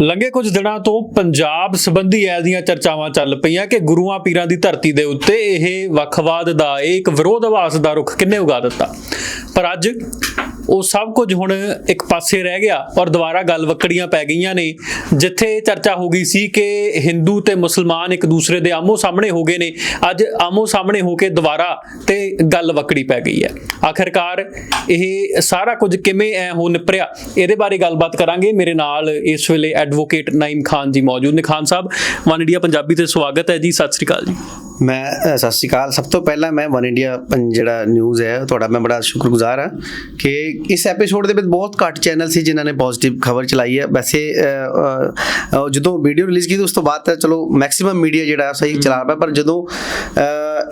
ਲੰਘੇ ਕੁਝ ਦਿਨਾਂ ਤੋਂ ਪੰਜਾਬ ਸੰਬੰਧੀ ਐ ਦੀਆਂ ਚਰਚਾਵਾਂ ਚੱਲ ਪਈਆਂ ਕਿ ਗੁਰੂਆਂ ਪੀਰਾਂ ਦੀ ਧਰਤੀ ਦੇ ਉੱਤੇ ਇਹ ਵੱਖਵਾਦ ਦਾ, ਇਹ ਇੱਕ ਵਿਰੋਧ ਵਿਰੋਧਵਾਸ ਦਾ ਰੁਖ ਕਿੰਨੇ ਉਗਾ ਦਿੱਤਾ? ਪਰ ਅੱਜ ਉਹ ਸਭ ਕੁਝ ਹੁਣ ਇੱਕ ਪਾਸੇ ਰਹਿ ਗਿਆ ਔਰ ਦੁਬਾਰਾ ਗੱਲ ਵਕੜੀਆਂ ਪੈ ਗਈਆਂ ਨੇ। ਜਿੱਥੇ ਚਰਚਾ ਹੋ ਗਈ ਸੀ ਕਿ ਹਿੰਦੂ ਤੇ ਮੁਸਲਮਾਨ ਇੱਕ ਦੂਸਰੇ ਦੇ ਆਮੋ ਸਾਹਮਣੇ ਹੋ ਗਏ ਨੇ, ਅੱਜ ਆਮੋ ਸਾਹਮਣੇ ਹੋ ਕੇ ਦੁਬਾਰਾ ਤੇ ਗੱਲ ਵਕੜੀ ਪੈ ਗਈ ਹੈ। ਆਖਰਕਾਰ ਇਹ ਸਾਰਾ ਕੁਝ ਕਿਵੇਂ ਐ ਹੋ ਨਿਪਰਿਆ, ਇਹਦੇ ਬਾਰੇ ਗੱਲਬਾਤ ਕਰਾਂਗੇ। ਮੇਰੇ ਨਾਲ ਇਸ ਵੇਲੇ ਐਡਵੋਕੇਟ ਨਾਈਮ ਖਾਨ ਜੀ ਮੌਜੂਦ ਨੇ। ਖਾਨ ਸਾਹਿਬ, ਵਨ ਇੰਡੀਆ ਪੰਜਾਬੀ ਤੇ ਸਵਾਗਤ ਹੈ ਜੀ। ਸਤਿ ਸ੍ਰੀ ਅਕਾਲ ਜੀ। ਮੈਂ ਸਤਿ ਸ਼੍ਰੀ ਅਕਾਲ। ਸਭ ਤੋਂ ਪਹਿਲਾਂ ਮੈਂ ਵਨ ਇੰਡੀਆ ਜਿਹੜਾ ਨਿਊਜ਼ ਹੈ ਤੁਹਾਡਾ ਮੈਂ ਬੜਾ ਸ਼ੁਕਰਗੁਜ਼ਾਰ ਹਾਂ ਕਿ ਇਸ ਐਪੀਸੋਡ ਦੇ ਵਿੱਚ ਬਹੁਤ ਘੱਟ ਚੈਨਲ ਸੀ ਜਿਨ੍ਹਾਂ ਨੇ ਪੋਜ਼ਿਟਿਵ ਖਬਰ ਚਲਾਈ ਹੈ। ਵੈਸੇ ਜਦੋਂ ਵੀਡੀਓ ਰਿਲੀਜ਼ ਕੀਤੀ ਉਸ ਤੋਂ ਬਾਅਦ ਤਾਂ ਚਲੋ ਮੈਕਸਿਮਮ ਮੀਡੀਆ ਜਿਹੜਾ ਸਹੀ ਚਲਾ ਪਿਆ ਪਰ ਜਦੋਂ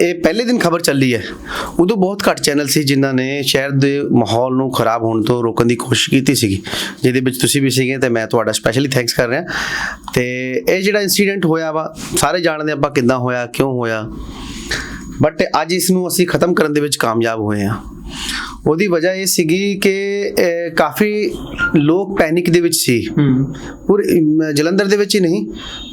ਇਹ ਪਹਿਲੇ ਦਿਨ ਖਬਰ ਚੱਲੀ ਹੈ। ਉਦੋਂ ਬਹੁਤ ਘੱਟ ਚੈਨਲ ਸੀ ਜਿਨ੍ਹਾਂ ਨੇ ਸ਼ਹਿਰ ਦੇ ਮਾਹੌਲ ਨੂੰ ਖਰਾਬ ਹੋਣ ਤੋਂ ਰੋਕਣ ਦੀ ਕੋਸ਼ਿਸ਼ ਕੀਤੀ ਸੀਗੀ। ਜਿਹਦੇ ਵਿੱਚ ਤੁਸੀਂ ਵੀ ਸੀਗੇ ਤੇ ਮੈਂ ਤੁਹਾਡਾ ਸਪੈਸ਼ਲੀ ਥੈਂਕਸ ਕਰ ਰਿਹਾ। ਤੇ ਇਹ ਜਿਹੜਾ ਇਨਸੀਡੈਂਟ ਹੋਇਆ ਵਾ, ਸਾਰੇ ਜਾਣਦੇ ਆਪਾਂ ਕਿੱਦਾਂ ਹੋਇਆ, ਕਿਉਂ ਹੋਇਆ। ਬਟ ਅੱਜ ਇਸ ਨੂੰ ਅਸੀਂ ਖਤਮ ਕਰਨ ਦੇ ਵਿੱਚ ਕਾਮਯਾਬ ਹੋਏ ਹਾਂ। ਉਹਦੀ ਵਜ੍ਹਾ ਇਹ ਸੀਗੀ ਕਿ ਕਾਫੀ ਲੋਕ ਪੈਨਿਕ ਦੇ ਵਿੱਚ ਸੀ। ਪੂਰੇ ਜਲੰਧਰ ਦੇ ਵਿੱਚ ਹੀ ਨਹੀਂ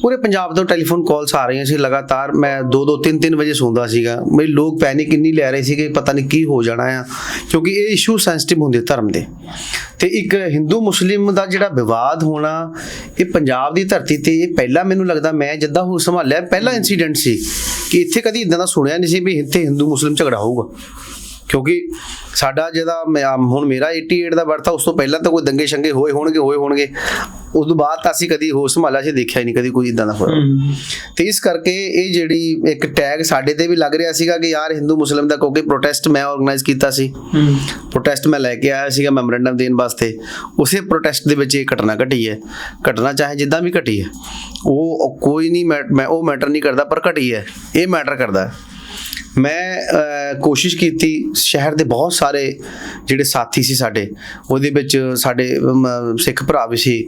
ਪੂਰੇ ਪੰਜਾਬ ਤੋਂ ਟੈਲੀਫੋਨ ਕਾਲਸ ਆ ਰਹੀਆਂ ਸੀ ਲਗਾਤਾਰ। ਮੈਂ 2-2 3-3 ਵਜੇ ਸੌਂਦਾ ਸੀਗਾ। ਮੇਰੇ ਲੋਕ ਪੈਨਿਕ ਇੰਨੀ ਲੈ ਰਹੇ ਸੀ ਕਿ ਪਤਾ ਨਹੀਂ ਕੀ ਹੋ ਜਾਣਾ ਆ। ਕਿਉਂਕਿ ਇਹ ਇਸ਼ੂ ਸੈਂਸਿਟਿਵ ਹੁੰਦੇ ਧਰਮ ਦੇ। ਤੇ ਇੱਕ ਹਿੰਦੂ ਮੁਸਲਿਮ ਦਾ ਜਿਹੜਾ ਵਿਵਾਦ ਹੋਣਾ ਇਹ ਪੰਜਾਬ ਦੀ ਧਰਤੀ ਤੇ ਇਹ ਪਹਿਲਾ ਮੈਨੂੰ ਲੱਗਦਾ ਮੈਂ ਜਿੱਦਾਂ ਹੋ ਸੰਭਾਲਿਆ ਪਹਿਲਾ ਇਨਸੀਡੈਂਟ ਸੀ ਕਿ ਇੱਥੇ ਕਦੀ ਇਦਾਂ ਦਾ ਸੁਣਿਆ ਨਹੀਂ ਸੀ ਵੀ ਇੱਥੇ ਹਿੰਦੂ ਮੁਸਲਿਮ ਝਗੜਾ ਹੋਊਗਾ। ਕਿਉਂਕਿ ਸਾਡਾ ਆਮ ਹੁਣ ਮੇਰਾ 88 ਦਾ ਬਰਥ ਆ ਉਸ ਤੋਂ ਪਹਿਲਾਂ ਤਾਂ ਕੋਈ ਦੰਗੇ ਸ਼ੰਗੇ ਹੋਏ ਹੋਣਗੇ ਹੋਏ ਹੋਣਗੇ। ਉਸ ਤੋਂ ਬਾਅਦ ਤਾਂ ਅਸੀਂ ਕਦੀ ਹੋਸ਼ ਸੰਭਾਲਿਆ ਸੀ ਦੇਖਿਆ ਹੀ ਨਹੀਂ ਕਦੀ ਕੋਈ ਇਦਾਂ ਦਾ ਹੋਇਆ। ਤੇ ਇਸ ਕਰਕੇ ਇਹ ਜਿਹੜੀ ਇੱਕ ਟੈਗ ਸਾਡੇ ਤੇ ਵੀ ਲੱਗ ਰਿਹਾ ਸੀਗਾ ਕਿ ਯਾਰ ਹਿੰਦੂ ਮੁਸਲਿਮ ਦਾ ਕਿਉਂਕਿ ਪ੍ਰੋਟੈਸਟ ਮੈਂ ਆਰਗੇਨਾਈਜ਼ ਕੀਤਾ ਸੀ। ਪ੍ਰੋਟੈਸਟ ਮੈਂ ਲੈ ਕੇ ਆਇਆ ਸੀਗਾ ਮੈਮੋਰੈਂਡਮ ਦੇਣ ਵਾਸਤੇ। ਉਸੇ ਪ੍ਰੋਟੈਸਟ ਦੇ ਵਿੱਚ ਇਹ ਘਟਨਾ ਘਟੀ ਹੈ। ਘਟਨਾ ਚਾਹੇ ਜਿੱਦਾਂ ਵੀ ਘਟੀ ਹੈ। ਉਹ ਕੋਈ ਨਹੀਂ ਮੈਂ ਉਹ ਮੈਟਰ ਨਹੀਂ ਕਰਦਾ ਪਰ ਘਟੀ ਹੈ। ਇਹ ਮੈਟਰ ਕਰਦਾ ਹੈ। ਮੈਂ ਕੋਸ਼ਿਸ਼ ਕੀਤੀ ਸ਼ਹਿਰ ਦੇ ਬਹੁਤ ਸਾਰੇ ਜਿਹੜੇ ਸਾਥੀ ਸੀ ਸਾਡੇ ਉਹਦੇ ਵਿੱਚ ਸਾਡੇ ਸਿੱਖ ਭਰਾ ਵੀ ਸੀ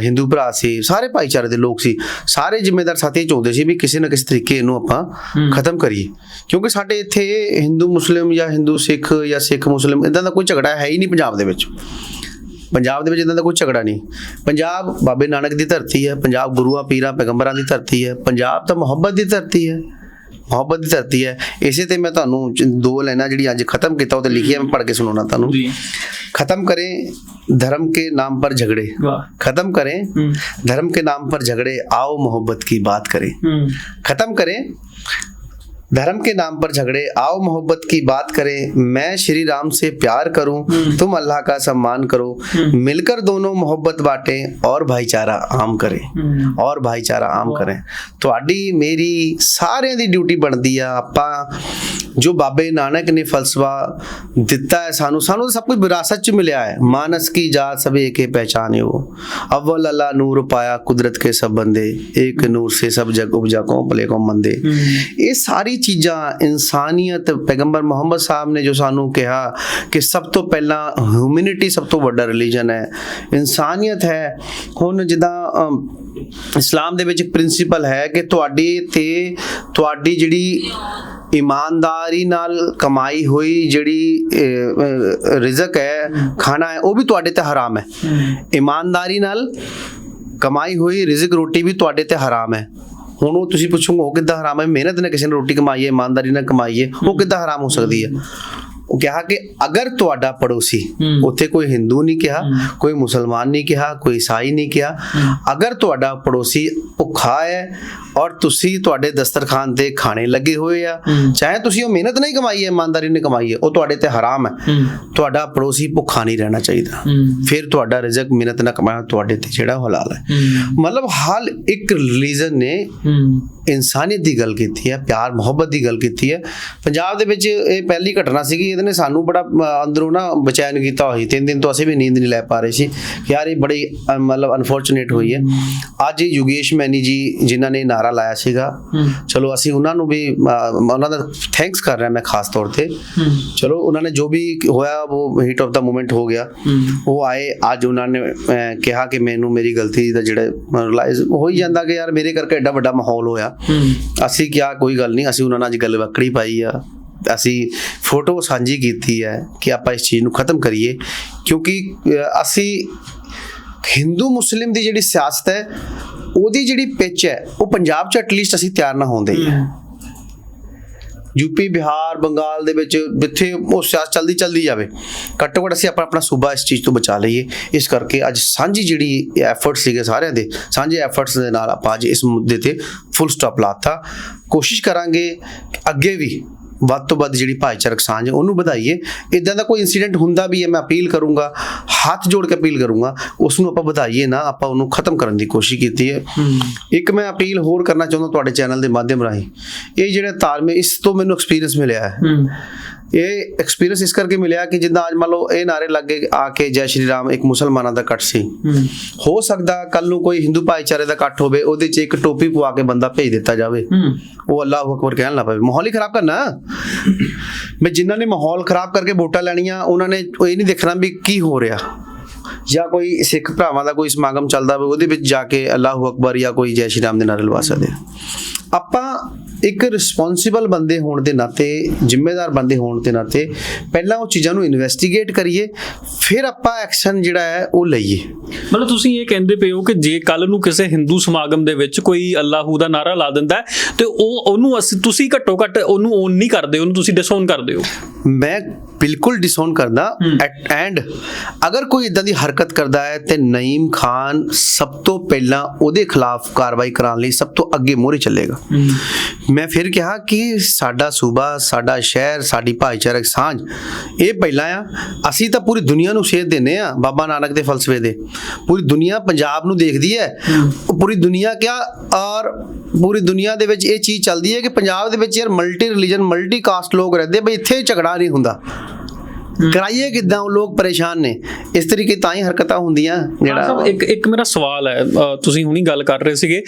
ਹਿੰਦੂ ਭਰਾ ਸੀ ਸਾਰੇ ਭਾਈਚਾਰੇ ਦੇ ਲੋਕ ਸੀ ਸਾਰੇ ਜ਼ਿੰਮੇਦਾਰ ਸਾਥੀ ਚਾਹੁੰਦੇ ਸੀ ਵੀ ਕਿਸੇ ਨਾ ਕਿਸੇ ਤਰੀਕੇ ਇਹਨੂੰ ਆਪਾਂ ਖਤਮ ਕਰੀਏ। ਕਿਉਂਕਿ ਸਾਡੇ ਇੱਥੇ ਹਿੰਦੂ ਮੁਸਲਿਮ ਜਾਂ ਹਿੰਦੂ ਸਿੱਖ ਜਾਂ ਸਿੱਖ ਮੁਸਲਿਮ ਇਦਾਂ ਦਾ ਕੋਈ ਝਗੜਾ ਹੈ ਹੀ ਨਹੀਂ ਪੰਜਾਬ ਦੇ ਵਿੱਚ। ਪੰਜਾਬ ਦੇ ਵਿੱਚ ਇਦਾਂ ਦਾ ਕੋਈ ਝਗੜਾ ਨਹੀਂ। ਪੰਜਾਬ ਬਾਬੇ ਨਾਨਕ ਦੀ ਧਰਤੀ ਹੈ ਪੰਜਾਬ ਗੁਰੂਆਂ ਪੀਰਾਂ ਪੈਗੰਬਰਾਂ ਦੀ ਧਰਤੀ ਹੈ ਪੰਜਾਬ ਤਾਂ ਮੁਹੱਬਤ ਦੀ ਧਰਤੀ ਹੈ। ਮੁਹੱਬਤ ਦੀ ਧਰਤੀ ਹੈ ਇਸੇ ਤੇ ਮੈਂ ਤੁਹਾਨੂੰ ਚ- ਦੋ ਲਾਈਨਾਂ ਜਿਹੜੀ ਅੱਜ ਖਤਮ ਕੀਤਾ ਉਹ ਤੇ ਲਿਖੀ ਹੈ ਮੈਂ ਪੜ੍ਹ ਕੇ ਸੁਣਾਉਣਾ ਤੁਹਾਨੂੰ ਜੀ खत्म करें धर्म के नाम पर झगड़े ਵਾਹ खत्म करें धर्म के नाम पर झगड़े आओ मोहब्बत की बात करें खत्म करें धर्म के नाम पर झगड़े आओ मोहब्बत की बात करें मैं श्री राम से प्यार करूं तुम अल्लाह का सम्मान करो मिलकर दोनों मोहब्बत बांटें और भाईचारा आम करें ਔਰ ਭਾਈਚਾਰਾ ਆਮ ਕਰੇ ਤੁਹਾਡੀ ਮੇਰੀ ਸਾਰਿਆਂ ਦੀ ਡਿਊਟੀ ਬਣਦੀ ਆ ਆਪਾਂ ਜੋ ਬਾਬੇ ਨਾਨਕ ਨੇ ਫਲਸਫਾ ਦਿੱਤਾ ਹੈ ਸਾਨੂੰ ਸਾਨੂੰ ਸਭ ਕੁਝ ਵਿਰਾਸਤ ਚ ਮਿਲਿਆ ਹੈ। ਮਾਨਸ ਕੀ ਜਾਤ ਸਭ ਏਕੇ ਪਹਿਚਾਨਿਓ। ਅਵਲ ਅੱਲਾ ਨੂਰ ਪਾਇਆ ਕੁਦਰਤ ਕੇ ਸਭ ਬੰਦੇ ਏਕ ਨੂਰ ਸੇ ਸਭ ਜਗ ਉਪਜਾ ਕੋ ਭਲੇ ਕੋ ਮੰਦੇ। ਇਹ ਸਾਰੀ ਚੀਜ਼ਾਂ ਇਨਸਾਨੀਅਤ ਪੈਗੰਬਰ ਮੁਹੰਮਦ ਸਾਹਿਬ ਨੇ ਜੋ ਸਾਨੂੰ ਕਿਹਾ ਕਿ ਸਭ ਤੋਂ ਪਹਿਲਾਂ ਹਿਊਮੈਨਿਟੀ ਸਭ ਤੋਂ ਵੱਡਾ ਰਿਲੀਜਨ ਹੈ। ਇਨਸਾਨੀਅਤ ਹੈ। ਹੁਣ ਜਿੱਦਾਂ ਇਸਲਾਮ ਦੇ ਵਿੱਚ ਇੱਕ ਪ੍ਰਿੰਸੀਪਲ ਹੈ ਕਿ ਤੁਹਾਡੀ ਤੇ ਤੁਹਾਡੀ ਜਿਹੜੀ ਇਮਾਨਦਾਰੀ ਨਾਲ ਕਮਾਈ ਹੋਈ ਜਿਹੜੀ ਰਿਜ਼ਕ ਹੈ ਖਾਣਾ ਹੈ ਉਹ ਵੀ ਤੁਹਾਡੇ ਤੇ ਹਰਾਮ ਹੈ। ਇਮਾਨਦਾਰੀ ਨਾਲ ਕਮਾਈ ਹੋਈ ਰਿਜ਼ਕ ਰੋਟੀ ਵੀ ਤੁਹਾਡੇ ਤੇ ਹਰਾਮ ਹੈ। ਹੁਣ ਉਹ ਤੁਸੀਂ ਪੁੱਛੋਗੇ ਉਹ ਕਿੱਦਾਂ ਹਰਾਮ ਹੈ? ਮਿਹਨਤ ਨਾਲ ਕਿਸੇ ਨੇ ਰੋਟੀ ਕਮਾਈ ਹੈ ਇਮਾਨਦਾਰੀ ਨਾਲ ਕਮਾਈ ਹੈ ਉਹ ਕਿੱਦਾਂ ਹਰਾਮ ਹੋ ਸਕਦੀ ਹੈ? ਉਹ ਕਿਹਾ ਕਿ ਅਗਰ ਤੁਹਾਡਾ ਪੜੋਸੀ ਉੱਥੇ ਕੋਈ ਹਿੰਦੂ ਨਹੀਂ ਕਿਹਾ ਕੋਈ ਮੁਸਲਮਾਨ ਨਹੀਂ ਕਿਹਾ ਕੋਈ ਈਸਾਈ ਨਹੀਂ ਕਿਹਾ ਅਗਰ ਤੁਹਾਡਾ ਪੜੋਸੀ ਭੁੱਖਾ ਹੈ ਔਰ ਤੁਸੀਂ ਤੁਹਾਡੇ ਦਸਤਰਖਾਨ ਤੇ ਖਾਣੇ ਲੱਗੇ ਹੋਏ ਆ। ਚਾਹੇ ਤੁਸੀਂ ਉਹ ਮਿਹਨਤ ਨਹੀਂ ਕਮਾਈ ਹੈ ਇਮਾਨਦਾਰੀ ਨੇ ਕਮਾਈ ਹੈ ਉਹ ਤੁਹਾਡੇ ਤੇ ਹਰਾਮ ਹੈ। ਤੁਹਾਡਾ ਪੜੋਸੀ ਭੁੱਖਾ ਨਹੀਂ ਰਹਿਣਾ ਚਾਹੀਦਾ। ਫਿਰ ਤੁਹਾਡਾ ਰਿਜ਼ਕ ਮਿਹਨਤ ਨਾਲ ਕਮਾਇਆ ਤੁਹਾਡੇ ਤੇ ਜਿਹੜਾ ਹਲਾਲ ਹੈ। ਮਤਲਬ ਹਾਲ ਇੱਕ ਰਿਲੀਜਨ ਨੇ ਇਨਸਾਨੀਅਤ ਦੀ ਗੱਲ ਕੀਤੀ ਹੈ ਪਿਆਰ ਮੁਹੱਬਤ ਦੀ ਗੱਲ ਕੀਤੀ ਹੈ। ਪੰਜਾਬ ਦੇ ਵਿੱਚ ਇਹ ਪਹਿਲੀ ਘਟਨਾ ਸੀਗੀ ਇਹਦੇ ਨੇ ਸਾਨੂੰ ਬੜਾ ਅੰਦਰੋਂ ਨਾ ਬਚੈਨ ਕੀਤਾ ਹੋਈ ਤਿੰਨ ਦਿਨ ਤੋਂ ਅਸੀਂ ਵੀ ਨੀਂਦ ਨਹੀਂ ਲੈ ਪਾ ਰਹੇ ਸੀ ਯਾਰ ਇਹ ਬੜੀ ਮਤਲਬ ਅਨਫੋਰਚੂਨੇਟ ਹੋਈ ਹੈ। ਅੱਜ ਯੋਗੇਸ਼ ਮੈਨੀ ਜੀ ਜਿਨ੍ਹਾਂ ਨੇ ਨਾਰਾ ਲਾਇਆ ਸੀਗਾ। ਚਲੋ ਅਸੀਂ ਉਹਨਾਂ ਨੂੰ ਵੀ ਉਹਨਾਂ ਦਾ ਥੈਂਕਸ ਕਰ ਰਿਹਾ ਮੈਂ ਖਾਸ ਤੌਰ ਤੇ। ਚਲੋ ਉਹਨਾਂ ਨੇ ਜੋ ਵੀ ਹੋਇਆ ਉਹ ਹੀਟ ਆਫ ਦਾ ਮੂਮੈਂਟ ਹੋ ਗਿਆ। ਉਹ ਆਏ ਅੱਜ ਉਹਨਾਂ ਨੇ ਕਿਹਾ ਕਿ ਮੈਨੂੰ ਮੇਰੀ ਗਲਤੀ ਦਾ ਜਿਹੜਾ ਰਿਅਲਾਈਜ਼ ਹੋ ਹੀ ਜਾਂਦਾ ਕਿ ਯਾਰ ਮੇਰੇ ਕਰਕੇ ਐਡਾ ਵੱਡਾ ਮਾਹੌਲ ਹੋਇਆ। ਅਸੀਂ ਕਿਹਾ ਕੋਈ ਗੱਲ ਨਹੀਂ ਅਸੀਂ ਉਹਨਾਂ ਨਾਲ ਅੱਜ ਗੱਲ ਵਕੜੀ ਪਾਈ ਆ। ਅਸੀਂ ਫੋਟੋ ਸਾਂਝੀ ਕੀਤੀ ਹੈ ਕਿ ਆਪਾਂ ਇਸ ਚੀਜ਼ ਨੂੰ ਖਤਮ ਕਰੀਏ। ਕਿਉਂਕਿ ਅਸੀਂ ਹਿੰਦੂ ਮੁਸਲਿਮ ਦੀ ਜਿਹੜੀ ਸਿਆਸਤ ਹੈ ਉਹਦੀ ਜਿਹੜੀ ਪਿੱਚ ਹੈ ਉਹ ਪੰਜਾਬ 'ਚ ਐਟਲੀਸਟ ਅਸੀਂ ਤਿਆਰ ਨਾ ਹੁੰਦੇ ਹੀ। ਹੈ ਯੂਪੀ ਬਿਹਾਰ ਬੰਗਾਲ ਦੇ ਵਿੱਚ ਜਿੱਥੇ ਉਹ ਸਿਆਸਤ ਚੱਲਦੀ ਚੱਲਦੀ ਜਾਵੇ ਘੱਟੋ ਘੱਟ ਅਸੀਂ ਆਪਣਾ ਆਪਣਾ ਸੂਬਾ ਇਸ ਚੀਜ਼ ਤੋਂ ਬਚਾ ਲਈਏ। ਇਸ ਕਰਕੇ ਅੱਜ ਸਾਂਝੀ ਜਿਹੜੀ ਐਫਰਟ ਸੀਗੇ ਸਾਰਿਆਂ ਦੇ ਸਾਂਝੇ ਐਫਰਟਸ ਦੇ ਨਾਲ ਆਪਾਂ ਅੱਜ ਇਸ ਮੁੱਦੇ ਤੇ ਫੁੱਲ ਸਟਾਪ ਲਾਤਾ। ਕੋਸ਼ਿਸ਼ ਕਰਾਂਗੇ ਅੱਗੇ ਵੀ ਵੱਧ ਤੋਂ ਵੱਧ ਜਿਹੜੀ ਭਾਈਚਾਰਕ ਸਾਂਝ ਉਹਨੂੰ ਵਧਾਈਏ। ਇਦਾਂ ਦਾ ਕੋਈ ਇਨਸੀਡੈਂਟ ਹੁੰਦਾ ਵੀ ਹੈ ਮੈਂ ਅਪੀਲ ਕਰੂੰਗਾ। ਹੱਥ ਜੋੜ ਕੇ ਅਪੀਲ ਕਰੂੰਗਾ ਉਸ ਨੂੰ ਆਪਾਂ ਵਧਾਈਏ ਨਾ ਆਪਾਂ ਉਹਨੂੰ ਖਤਮ ਕਰਨ ਦੀ ਕੋਸ਼ਿਸ਼ ਕੀਤੀ ਹੈ। ਇੱਕ ਮੈਂ ਅਪੀਲ ਹੋਰ ਕਰਨਾ ਚਾਹੁੰਦਾ ਤੁਹਾਡੇ ਚੈਨਲ ਦੇ ਮਾਧਿਅਮ ਰਾਹੀਂ ਇਹ ਜਿਹੜਾ ਤਾਲਮੇਲ ਇਸ ਤੋਂ ਮੈਨੂੰ ਐਕਸਪੀਰੀਅੰਸ ਮਿਲਿਆ ਹੈ। ਇਹ ਐਕਸਪੀਰੀਅੰਸ ਇਸ ਕਰਕੇ ਮਿਲਿਆ ਕਿ ਜਿੱਦਾਂ ਅੱਜ ਮੰਨ ਲਓ ਇਹ ਨਾਰੇ ਲੱਗੇ ਆ ਕੇ ਜੈ ਸ਼੍ਰੀ ਰਾਮ ਇੱਕ ਮੁਸਲਮਾਨਾਂ ਦਾ ਇਕੱਠ ਸੀ। ਹੋ। ਸਕਦਾ ਕੱਲ ਨੂੰ ਕੋਈ ਹਿੰਦੂ ਭਾਈਚਾਰੇ ਦਾ ਇਕੱਠ ਹੋਵੇ ਉਹਦੇ 'ਚ ਇੱਕ ਟੋਪੀ ਪਵਾ ਕੇ ਬੰਦਾ ਭੇਜ ਦਿੱਤਾ ਜਾਵੇ। ਉਹ ਅੱਲਾਹੁ ਅਕਬਰ ਕਹਿਣ ਲੱਗ ਪਵੇ ਮਾਹੌਲ ਹੀ ਖਰਾਬ ਕਰਨਾ। ਮੈਂ ਜਿਨ੍ਹਾਂ ਨੇ ਮਾਹੌਲ ਖਰਾਬ ਕਰਕੇ ਵੋਟਾਂ ਲੈਣੀਆਂ ਉਹਨਾਂ ਨੇ ਇਹ ਨਹੀਂ ਦੇਖਣਾ ਵੀ ਕੀ ਹੋ ਰਿਹਾ। ਜਾਂ ਕੋਈ ਸਿੱਖ ਭਰਾਵਾਂ ਦਾ ਕੋਈ ਸਮਾਗਮ ਚੱਲਦਾ ਹੋਵੇ ਉਹਦੇ ਵਿੱਚ ਜਾ ਕੇ ਅੱਲਾਹੁ ਅਕਬਰ ਜਾਂ ਕੋਈ ਜੈ ਸ਼੍ਰੀ ਰਾਮ ਦੇ ਨਾਰੇ ਲਵਾ ਸਕਦੇ। ਆਪਾਂ ਇੱਕ ਰਿਸਪੌਂਸਿਬਲ ਬੰਦੇ ਹੋਣ ਦੇ ਨਾਤੇ ਜ਼ਿੰਮੇਦਾਰ ਬੰਦੇ ਹੋਣ ਦੇ ਨਾਤੇ ਪਹਿਲਾਂ ਉਹ ਚੀਜ਼ਾਂ ਨੂੰ ਇਨਵੈਸਟੀਗੇਟ ਕਰੀਏ ਫਿਰ ਆਪਾਂ ਐਕਸ਼ਨ ਜਿਹੜਾ ਹੈ ਉਹ ਲਈਏ। ਮਤਲਬ ਤੁਸੀਂ ਇਹ ਕਹਿੰਦੇ ਪਏ ਹੋ ਕਿ ਜੇ ਕੱਲ ਨੂੰ ਕਿਸੇ ਹਿੰਦੂ ਸਮਾਗਮ ਦੇ ਵਿੱਚ ਕੋਈ ਅੱਲਾਹੂ ਦਾ ਨਾਰਾ ਲਾ ਦਿੰਦਾ ਤੇ ਉਹ ਉਹਨੂੰ ਅਸੀਂ ਤੁਸੀਂ ਘੱਟੋ ਘੱਟ ਉਹਨੂੰ ਓਨ ਨਹੀਂ ਕਰਦੇ ਉਹਨੂੰ ਤੁਸੀਂ ਡਿਸਓਨ ਕਰਦੇ ਹੋ। ਮੈਂ ਬਿਲਕੁਲ ਡਿਸਓਨ ਕਰਦਾ ਐਂਡ ਅਗਰ ਕੋਈ ਇਦਾਂ ਦੀ ਹਰਕਤ ਕਰਦਾ ਹੈ ਤੇ ਨਈਮ ਖਾਨ ਸਭ ਤੋਂ ਪਹਿਲਾਂ ਉਹਦੇ ਖਿਲਾਫ ਕਾਰਵਾਈ ਕਰਾਉਣ ਲਈ ਸਭ ਤੋਂ ਅੱਗੇ ਮੋਹਰੇ ਚੱਲੇਗਾ। ਮੈਂ ਫਿਰ ਕਿਹਾ ਕਿ ਸਾਡਾ ਸੂਬਾ ਸਾਡਾ ਸ਼ਹਿਰ ਸਾਡੀ ਭਾਈਚਾਰਕ ਸਾਂਝ ਇਹ ਪਹਿਲਾਂ ਆ। ਅਸੀਂ ਤਾਂ ਪੂਰੀ ਦੁਨੀਆ ਨੂੰ ਸੇਧ ਦਿੰਨੇ ਆ ਬਾਬਾ ਨਾਨਕ ਦੇ ਫਲਸਫੇ ਦੇ। ਪੂਰੀ ਦੁਨੀਆ ਪੰਜਾਬ ਨੂੰ ਦੇਖਦੀ ਹੈ। ਪੂਰੀ ਦੁਨੀਆ ਕਿਆ ਔਰ ਪੂਰੀ ਦੁਨੀਆ ਦੇ ਵਿੱਚ ਇਹ ਚੀਜ਼ ਚੱਲਦੀ ਹੈ ਕਿ ਪੰਜਾਬ ਦੇ ਵਿੱਚ ਯਾਰ ਮਲਟੀ ਰਿਲੀਜਨ ਮਲਟੀ ਕਾਸਟ ਲੋਕ ਰਹਿੰਦੇ ਬਈ ਇੱਥੇ ਝਗੜਾ ਨਹੀਂ ਹੁੰਦਾ। ਕਰਾਈਏ ਕਿਦਾਂ? ਉਹ ਲੋਕ ਪਰੇਸ਼ਾਨ ਨੇ। ਇਸ ਤਰੀਕੇ ਤਾਂ ਹੀ ਹਰਕਤਾਂ ਹੁੰਦੀਆਂ ਜਿਹੜਾ ਇੱਕ ਇੱਕ ਮੇਰਾ ਸਵਾਲ ਹੈ। ਤੁਸੀਂ ਹੁਣੀ ਗੱਲ ਕਰ ਰਹੇ ਸੀਗੇ।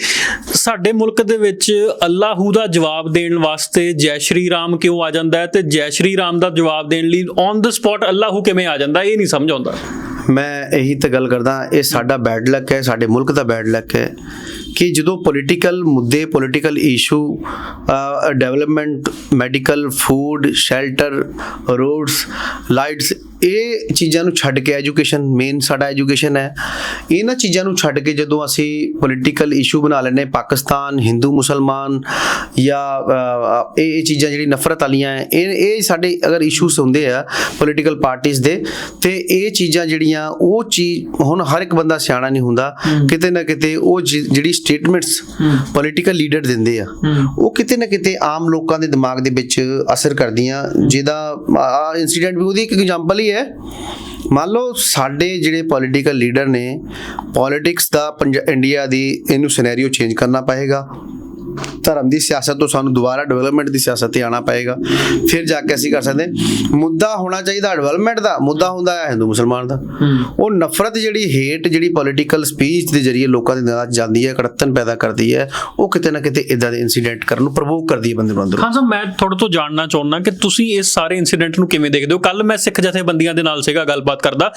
ਸਾਡੇ ਮੁਲਕ ਦੇ ਵਿੱਚ ਅੱਲਾਹੂ ਦਾ ਜਵਾਬ ਦੇਣ ਵਾਸਤੇ ਜੈ ਸ਼੍ਰੀ ਰਾਮ ਕਿਉਂ ਆ ਜਾਂਦਾ ਹੈ ਤੇ ਜੈ ਸ਼੍ਰੀ ਰਾਮ ਦਾ ਜਵਾਬ ਦੇਣ ਲਈ ਔਨ ਦ ਸਪੌਟ ਅੱਲਾਹੂ ਕਿਵੇਂ ਆ ਜਾਂਦਾ ਇਹ ਨਹੀਂ ਸਮਝ ਆਉਂਦਾ। ਮੈਂ ਇਹੀ ਤਾਂ ਗੱਲ ਕਰਦਾ ਇਹ ਸਾਡਾ ਬੈਡ ਲੱਕ ਹੈ ਸਾਡੇ ਮੁਲਕ ਦਾ ਬੈਡ ਲੱਕ ਹੈ। ਕਿ ਜਦੋਂ ਪੋਲੀਟੀਕਲ ਮੁੱਦੇ political issue development medical food shelter roads lights ਇਹ ਚੀਜ਼ਾਂ ਨੂੰ ਛੱਡ ਕੇ ਐਜੂਕੇਸ਼ਨ ਮੇਨ ਸਾਡਾ ਐਜੂਕੇਸ਼ਨ ਹੈ। ਇਹਨਾਂ ਚੀਜ਼ਾਂ ਨੂੰ ਛੱਡ ਕੇ ਜਦੋਂ ਅਸੀਂ ਪੋਲੀਟੀਕਲ ਇਸ਼ੂ ਬਣਾ ਲੈਨੇ ਪਾਕਿਸਤਾਨ ਹਿੰਦੂ ਮੁਸਲਮਾਨ ਜਾਂ ਇਹ ਇਹ ਚੀਜ਼ਾਂ ਜਿਹੜੀ ਨਫ਼ਰਤ ਵਾਲੀਆਂ ਹੈ ਇਹ ਇਹ ਸਾਡੇ ਅਗਰ ਇਸ਼ੂਸ ਹੁੰਦੇ ਆ ਪੋਲੀਟੀਕਲ ਪਾਰਟੀਆਂ ਦੇ ਤੇ ਇਹ ਚੀਜ਼ਾਂ ਜਿਹੜੀਆਂ ਉਹ ਚੀਜ਼ ਹੁਣ ਹਰ ਇੱਕ ਬੰਦਾ ਸਿਆਣਾ ਨਹੀਂ ਹੁੰਦਾ। ਕਿਤੇ ਨਾ ਕਿਤੇ ਉਹ ਜਿਹੜੀ ਸਟੇਟਮੈਂਟਸ ਪੋਲੀਟੀਕਲ ਲੀਡਰ ਦਿੰਦੇ ਆ। ਉਹ ਕਿਤੇ ਨਾ ਕਿਤੇ ਆਮ ਲੋਕਾਂ ਦੇ ਦਿਮਾਗ ਦੇ ਵਿੱਚ ਅਸਰ ਕਰਦੀਆਂ। ਜਿਹਦਾ ਆ ਇਨਸੀਡੈਂਟ ਵੀ ਉਹਦੀ ਇੱਕ ਐਗਜ਼ਾਮਪਲ ਹੀ ਹੈ। ਮੰਨ ਲਓ ਸਾਡੇ ਜਿਹੜੇ ਪੋਲੀਟੀਕਲ ਲੀਡਰ ਨੇ ਪੋਲਿਟਿਕਸ ਦਾ ਇੰਡੀਆ ਦੀ ਇਹਨੂੰ ਸਿਨੈਰੀਓ ਚੇਂਜ ਕਰਨਾ ਪਏਗਾ। ਧਰਮ ਦੀ ਸਿਆਸਤ ਤੋਂ ਸਾਨੂੰ ਦੁਬਾਰਾ ਡਿਵੈਲਪਮੈਂਟ ਦੀ ਸਿਆਸਤ ਤੇ ਆਣਾ ਪਏਗਾ। ਫਿਰ ਜਾ ਕੇ ਅਸੀਂ ਕਰ ਸਕਦੇ ਹਾਂ। ਮੁੱਦਾ ਹੋਣਾ ਚਾਹੀਦਾ ਡਿਵੈਲਪਮੈਂਟ ਦਾ। ਮੁੱਦਾ ਹੁੰਦਾ ਹੈ ਹਿੰਦੂ ਮੁਸਲਮਾਨ ਦਾ। ਉਹ ਨਫ਼ਰਤ ਜਿਹੜੀ ਹੇਟ ਜਿਹੜੀ ਪੋਲੀਟੀਕਲ ਸਪੀਚ ਦੇ ਜ਼ਰੀਏ ਲੋਕਾਂ ਦੇ 'ਚ ਜਾਂਦੀ ਹੈ ਕੜਤਨ ਪੈਦਾ ਕਰਦੀ ਹੈ ਉਹ ਕਿਤੇ ਨਾ ਕਿਤੇ ਇਦਾਂ ਦੇ ਇਨਸੀਡੈਂਟ ਕਰਨ ਨੂੰ ਪ੍ਰਵੋਕ ਕਰਦੀ ਹੈ ਬੰਦੇ ਨੂੰ ਅੰਦਰੋਂ। ਖਾਨ ਸਾਹਿਬ ਮੈਂ ਤੁਹਾਡੇ ਤੋਂ ਜਾਣਨਾ ਚਾਹੁੰਦਾ ਕਿ ਤੁਸੀਂ ਇਸ ਸਾਰੇ ਇਨਸੀਡੈਂਟ ਨੂੰ ਕਿਵੇਂ ਦੇਖਦੇ ਹੋ? ਕੱਲ ਮੈਂ ਸਿੱਖ ਜਥੇਬੰਦੀਆਂ ਦੇ ਨਾਲ ਸੀਗਾ ਗੱਲਬਾਤ ਕਰਦਾ।